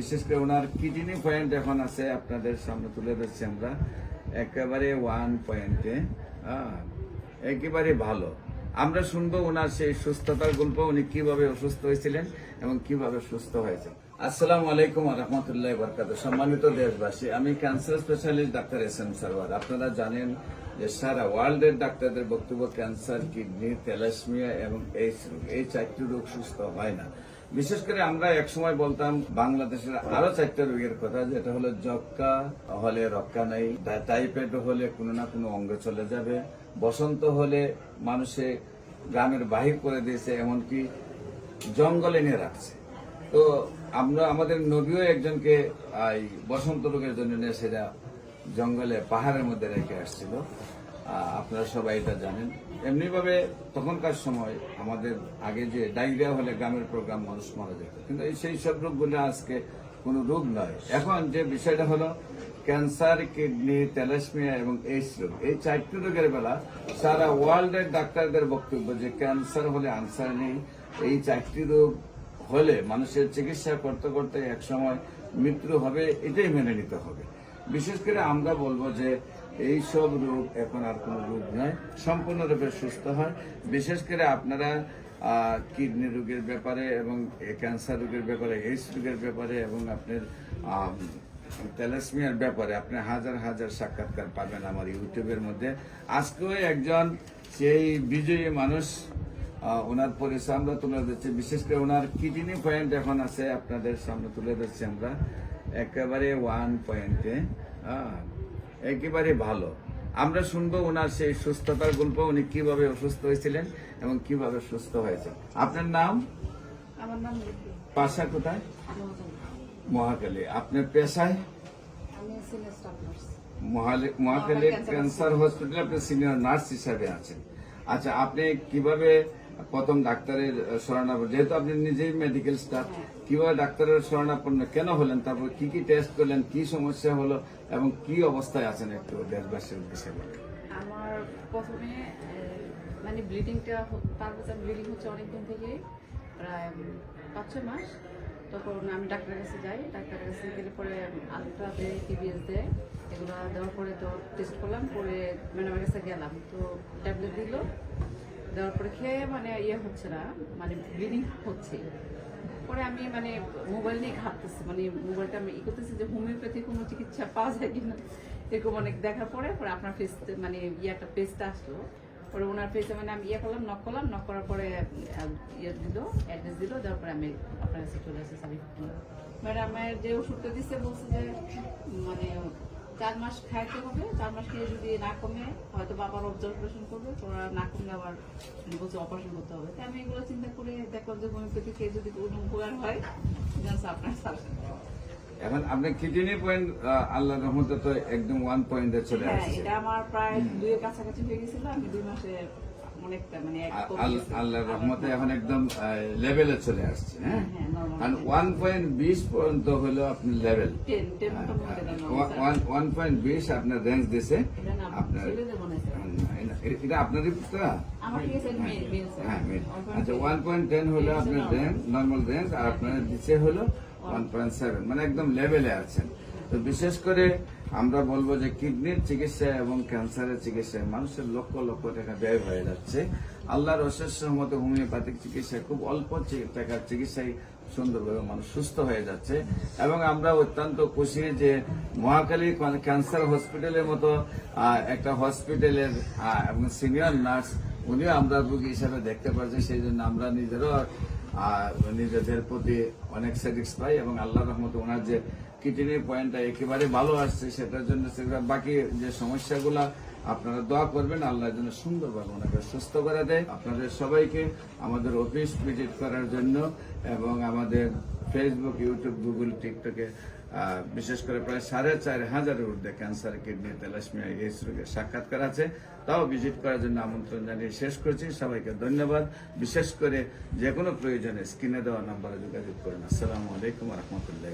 বিশেষ করে ওনার kidney point এখন আছে আপনাদের সামনে তুলে ধরছি আমরা। একেবারে ওয়ান পয়েন্টে একেবারে ভালো। আমরা শুনব ওনার সেই সুস্থতার গল্প, উনি কীভাবে অসুস্থ হয়েছিলেন এবং কীভাবে সুস্থ হয়েছে আসসালামু আলাইকুম রহমতুল্লাহ বরকাত সম্মানিত দেশবাসী, আমি cancer specialist doctor S M Sarwar. আপনারা জানেন যে সারা ওয়ার্ল্ডের ডাক্তারদের বক্তব্য, ক্যান্সার, কিডনি তেলাসমিয়া এবং এইচ রোগ। এই চারটি রোগ সুস্থ হয় না। বিশেষ করে আমরা একসময় বলতাম, বাংলাদেশের আরও চারটা রোগের কথা, যেটা হলো যক্কা হলে রক্কা নাই টাইফয়েড হলে কোনো না কোনো অঙ্গ চলে যাবে, বসন্ত হলে মানুষে গ্রামের বাহির করে দিয়েছে, এমনকি জঙ্গলে নিয়ে রাখছে। তো আমরা, আমাদের নবীও একজনকে বসন্ত রোগের জন্য নিয়ে সেটা জঙ্গলে, পাহাড়ের মধ্যে রেখে আসছিল। আপনারা সবাই এটা জানেন। এমনিভাবে তখনকার সময় আমাদের আগে যে ডায়রিয়া হলে গ্রামের প্রোগ্রাম মানুষ মারা যেত। কিন্তু এই সেই সব রোগগুলো আজকে কোনো রোগ নয়। এখন যে বিষয়টা হলো, ক্যান্সার, কিডনি তেলাসমিয়া এবং এইচ রোগ। এই চারটি রোগের বেলা সারা ওয়ার্ল্ডের ডাক্তারদের বক্তব্য যে ক্যান্সার হলে আনসার নেই, এই চারটি রোগ হলে মানুষের চিকিৎসা করতে করতে একসময় মৃত্যু হবে, এটাই মেনে নিতে হবে। বিশেষ করে আমরা বলব যে এই সব রোগ এখন আর কোনো রোগ নয়, সম্পূর্ণরূপে সুস্থ হয়। বিশেষ করে আপনারা কিডনি রোগের ব্যাপারে এবং ক্যান্সার রোগের ব্যাপারে, এইডস রোগের ব্যাপারে এবং আপনার তেলাসমিয়ার ব্যাপারে আপনি হাজার হাজার সাক্ষাৎকার পাবেন আমার ইউটিউবের মধ্যে। আজকেও একজন সেই বিজয়ী মানুষ ওনার আমরা তুলে ধরছি বিশেষ করে ওনার কিডনি পয়েন্ট এখন আছে আপনাদের সামনে তুলে ধরছি আমরা। একেবারে ওয়ান পয়েন্টে একেবারে ভালো। আমরা শুনব ওনার সেই সুস্থতার গল্প উনি কীভাবে অসুস্থ হয়েছিলেন এবং কীভাবে সুস্থ হয়েছে। আপনার নাম? আমার নাম পাশা কোথায়। মহাকালী। আপনার পেশায়? ক্যান্সার ক্যান্সার হসপিটালে আপনি সিনিয়র নার্স হিসাবে আছেন। আচ্ছা আপনি কীভাবে প্রথম ডাক্তারের শরণাপন্ন। যেহেতু আপনি নিজেই মেডিকেল স্টাফ কীভাবে ডাক্তারের শরণাপন্ন কেন হলেন তারপর কি কি টেস্ট করলেন কি সমস্যা হলো এবং কি অবস্থায় আছেন একটু দেশবাসীর উদ্দেশ্যে বলেন। আমার প্রথমে মানে ব্লিডিংটা তার কাছে ব্লিডিং হচ্ছে অনেকদিন থেকে প্রায় পাঁচ ছয় মাস। তখন আমি ডাক্তারের কাছে যাই ডাক্তারের কাছে গেলে পরে আলট্রা দেয় টিবিএস দেয় এগুলো দেওয়ার পরে তো টেস্ট করলাম পরে ম্যাডামের কাছে গেলাম। তো ট্যাবলেট দিল দেওয়ার পরে খেয়ে মানে ইয়ে হচ্ছে না মানে ব্লিডিং হচ্ছে। পরে আমি মানে মোবাইল নিয়ে ঘাটতেছি মানে মোবাইলটা আমি ই করতেছি যে হোমিওপ্যাথি কোনো চিকিৎসা পাওয়া যায় কিনা, এরকম অনেক দেখার পরে পরে আপনার ফেস মানে ইয়ে একটা পেজটা আসলো। পরে ওনার পেজে মানে আমি ইয়ে করলাম নক করলাম নক করার পরে ইয়ে দিল অ্যাড্রেস দিল, দেওয়ার পরে আমি আপনার কাছে চলে আসি ম্যাডামের যে ওষুধটা দিচ্ছে বলছে যে মানে চার মাস খাইতে হবে চার মাস খেয়ে যদি না কমে হয়তো বাবার অবজারভেশন করবে তোরা না কমলে আবার বলছে অপারেশন করতে হবে। তাই আমি এগুলো চিন্তা করে দেখলাম যে হোমিওপ্যাথি খেয়ে যদি কোনো উপকার হয় আপনার সাজেশন এখন আপনি কিডনি পয়েন্ট আল্লাহ রহমতে তো একদম ওয়ান পয়েন্টে চলে হ্যাঁ আসছে। এটা আমার প্রায় দুই কাছাকাছি হয়ে গেছিল আমি দুই মাসে মানে। আল্লাহর রহমতে এখন একদম লেভেলে চলে আসছে হ্যাঁ? হ্যাঁ, আর ওয়ান পয়েন্ট বিশ পর্যন্ত হলো আপনি লেভেল ওয়ান পয়েন্ট বিশ আপনার রেঞ্জ দিছে আপনার হয় এটা আপনারই মেল হ্যাঁ আচ্ছা ওয়ান পয়েন্ট টেন হলো আপনার রেঞ্জ নর্মাল রেঞ্জ আর আপনার দিচ্ছে হলো ওয়ান পয়েন্ট সেভেন মানে একদম লেভেলে আছেন। তো বিশেষ করে আমরা বলব যে কিডনির চিকিৎসা এবং ক্যান্সারের চিকিৎসায় মানুষের লক্ষ লক্ষ টাকা ব্যয় হয়ে যাচ্ছে। আল্লাহর অশেষ মতো হোমিওপ্যাথিক চিকিৎসায় খুব অল্প টাকার চিকিৎসায় সুন্দরভাবে মানুষ সুস্থ হয়ে যাচ্ছে এবং আমরা অত্যন্ত খুশি যে মহাকালী ক্যান্সার হসপিটালের মতো একটা হসপিটালের এবং সিনিয়র নার্স, উনিও আমরা রোগী হিসাবে দেখতে পাচ্ছি, সেই জন্য আমরা নিজেরও নিজেদের প্রতি অনেক স্যাটিসফাই এবং আল্লাহ রহমতে ওনার যে কিডনির পয়েন্টটা একেবারে ভালো আসছে, সেটার জন্য বাকি যে সমস্যাগুলো, আপনারা দোয়া করবেন আল্লাহর জন্য সুন্দরভাবে ওনাকে সুস্থ করে দেয়। আপনাদের সবাইকে আমাদের অফিস ভিজিট করার জন্য এবং আমাদের ফেসবুক ইউটিউব গুগল টিকটকে বিশেষ করে প্রায় সাড়ে চার হাজারের ঊর্ধ্বে ক্যান্সার কিডনি তেলাসমিয়া এইস রোগের সাক্ষাৎকার আছে। তাও ভিজিট করার জন্য আমন্ত্রণ জানিয়ে শেষ করছি। সবাইকে ধন্যবাদ। বিশেষ করে যে কোনো প্রয়োজনে স্ক্রিনে দেওয়া নাম্বারে যোগাযোগ করুন। আসসালামু আলাইকুম রহমতুল্লাহ